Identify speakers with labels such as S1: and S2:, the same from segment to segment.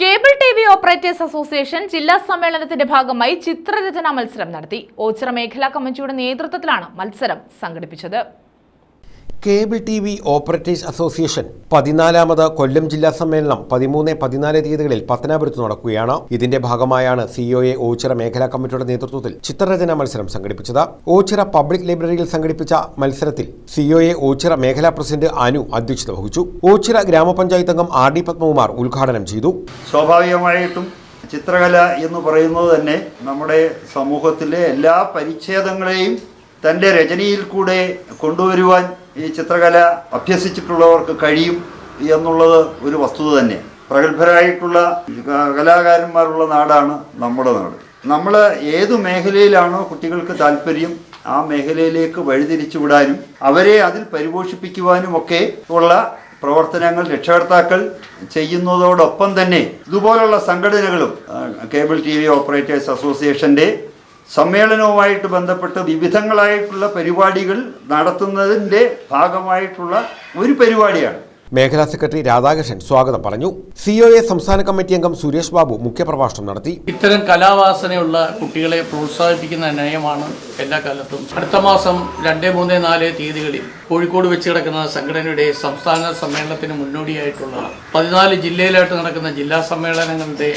S1: Cable T V operators association ജില്ലാ സമ്മേളനത്തിന്റെ ഭാഗമായി ചിത്രരചനാ മത്സരം നടത്തി. ഓച്ചിറ മേഖലാ കമ്മിറ്റിയുടെ നേതൃത്വത്തിലാണ് മത്സരം സംഘടിപ്പിച്ചത്.
S2: Cable T V operators association പതിനാലാമത് Kollam ജില്ലാ സമ്മേളനം പതിമൂന്ന് പതിനാല് തീയതികളിൽ പത്തനാപുരത്ത് നടക്കുകയാണ്. ഇതിന്റെ ഭാഗമായാണ് സിഒഎ ഓച്ചിറ മേഖലാ കമ്മിറ്റിയുടെ നേതൃത്വത്തിൽ ചിത്രരചന മത്സരം സംഘടിപ്പിച്ചത്. ഓച്ചിറ പബ്ലിക് ലൈബ്രറിയിൽ സംഘടിപ്പിച്ച മത്സരത്തിൽ സിഒഎ ഓച്ചിറ മേഖലാ പ്രസിഡന്റ് അനു അധ്യക്ഷത വഹിച്ചു. ഓച്ചിറ ഗ്രാമപഞ്ചായത്ത് അംഗം ആർ ഡി പത്മകുമാർ ഉദ്ഘാടനം ചെയ്തു.
S3: സ്വാഭാവികമായിട്ടും ചിത്രകല എന്ന് പറയുന്നത് തന്നെ നമ്മുടെ സമൂഹത്തിലെ എല്ലാ പരിച്ഛേദങ്ങളെയും തന്റെ രചനയിൽ കൂടെ കൊണ്ടുവരുവാൻ ഈ ചിത്രകല അഭ്യസിച്ചിട്ടുള്ളവർക്ക് കഴിയും എന്നുള്ളത് ഒരു വസ്തുത തന്നെ. പ്രഗത്ഭരായിട്ടുള്ള കലാകാരന്മാരുള്ള നാടാണ് നമ്മുടെ നാട്. നമ്മൾ ഏത് മേഖലയിലാണോ കുട്ടികൾക്ക് താല്പര്യം ആ മേഖലയിലേക്ക് വഴിതിരിച്ചു വിടാനും അവരെ അതിൽ പരിപോഷിപ്പിക്കുവാനും ഒക്കെ ഉള്ള പ്രവർത്തനങ്ങൾ രക്ഷകർത്താക്കൾ ചെയ്യുന്നതോടൊപ്പം തന്നെ ഇതുപോലുള്ള സംഘടനകളും കേബിൾ ടി വി ഓപ്പറേറ്റേഴ്സ് അസോസിയേഷന്റെ സമ്മേളനവുമായിട്ട് ബന്ധപ്പെട്ട് വിവിധങ്ങളായിട്ടുള്ള പരിപാടികൾ നടത്തുന്നതിന്റെ ഭാഗമായിട്ടുള്ള ഒരു പരിപാടിയാണ്.
S2: മേഖലാ സെക്രട്ടറി രാധാകൃഷ്ണൻ സ്വാഗതം പറഞ്ഞു. സി ഒ എ സംസ്ഥാന കമ്മിറ്റി അംഗം സുരേഷ് ബാബു മുഖ്യപ്രഭാഷണം നടത്തി.
S4: ഇത്തരം കലാവാസനയുള്ള കുട്ടികളെ പ്രോത്സാഹിപ്പിക്കുന്ന നയമാണ് എല്ലാ കാലത്തും. അടുത്ത മാസം രണ്ട് മൂന്ന് നാല് തീയതികളിൽ കോഴിക്കോട് വെച്ച് കിടക്കുന്ന സംഘടനയുടെ സംസ്ഥാന സമ്മേളനത്തിന് മുന്നോടിയായിട്ടുള്ള പതിനാല് ജില്ലയിലായിട്ട് നടക്കുന്ന ജില്ലാ സമ്മേളനങ്ങളുടെ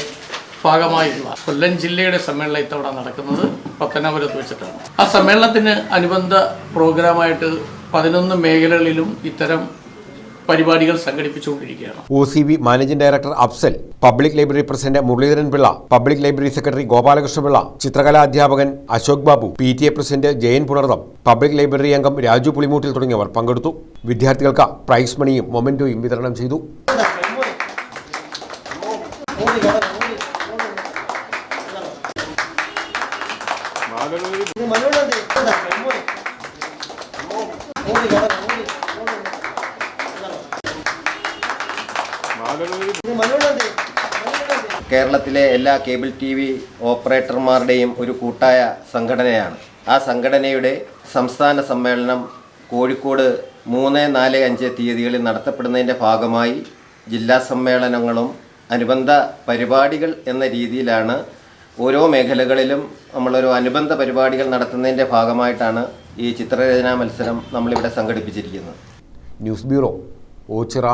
S4: ഭാഗമായിട്ടുള്ള കൊല്ലം ജില്ലയുടെ സമ്മേളനം ഇത്തവണ നടക്കുന്നത് പത്തനാപുരത്ത് വെച്ചിട്ടാണ്. ആ സമ്മേളനത്തിന് അനുബന്ധ പ്രോഗ്രാമായിട്ട് പതിനൊന്ന് മേഖലകളിലും ഇത്തരം പരിപാടികൾ സംഘടിപ്പിച്ചുകൊണ്ടിരിക്കുകയാണ്.
S2: O C B managing director Afsal public library president Muraleedharan Pillai public library secretary Gopalakrishna Pillai ചിത്രകലാ അധ്യാപകൻ Ashok Babu P T A president Jayan Punardam public library അംഗം രാജു പുളിമൂട്ടിൽ തുടങ്ങിയവർ പങ്കെടുത്തു. വിദ്യാർത്ഥികൾക്ക് പ്രൈസ് മണിയും മൊമെന്റോയും വിതരണം ചെയ്തു.
S5: കേരളത്തിലെ എല്ലാ കേബിൾ ടി വി ഓപ്പറേറ്റർമാരുടെയും ഒരു കൂട്ടായ സംഘടനയാണ്. ആ സംഘടനയുടെ സംസ്ഥാന സമ്മേളനം കോഴിക്കോട് മൂന്ന് നാല് അഞ്ച് തീയതികളിൽ നടത്തപ്പെടുന്നതിന്റെ ഭാഗമായി ജില്ലാ സമ്മേളനങ്ങളും അനുബന്ധ പരിപാടികൾ എന്ന രീതിയിലാണ് ഓരോ മേഖലകളിലും നമ്മളൊരു അനുബന്ധ പരിപാടികൾ നടത്തുന്നതിന്റെ ഭാഗമായിട്ടാണ് ഈ ചിത്രരചനാ മത്സരം നമ്മളിവിടെ സംഘടിപ്പിച്ചിരിക്കുന്നത്.
S2: News bureau Ochira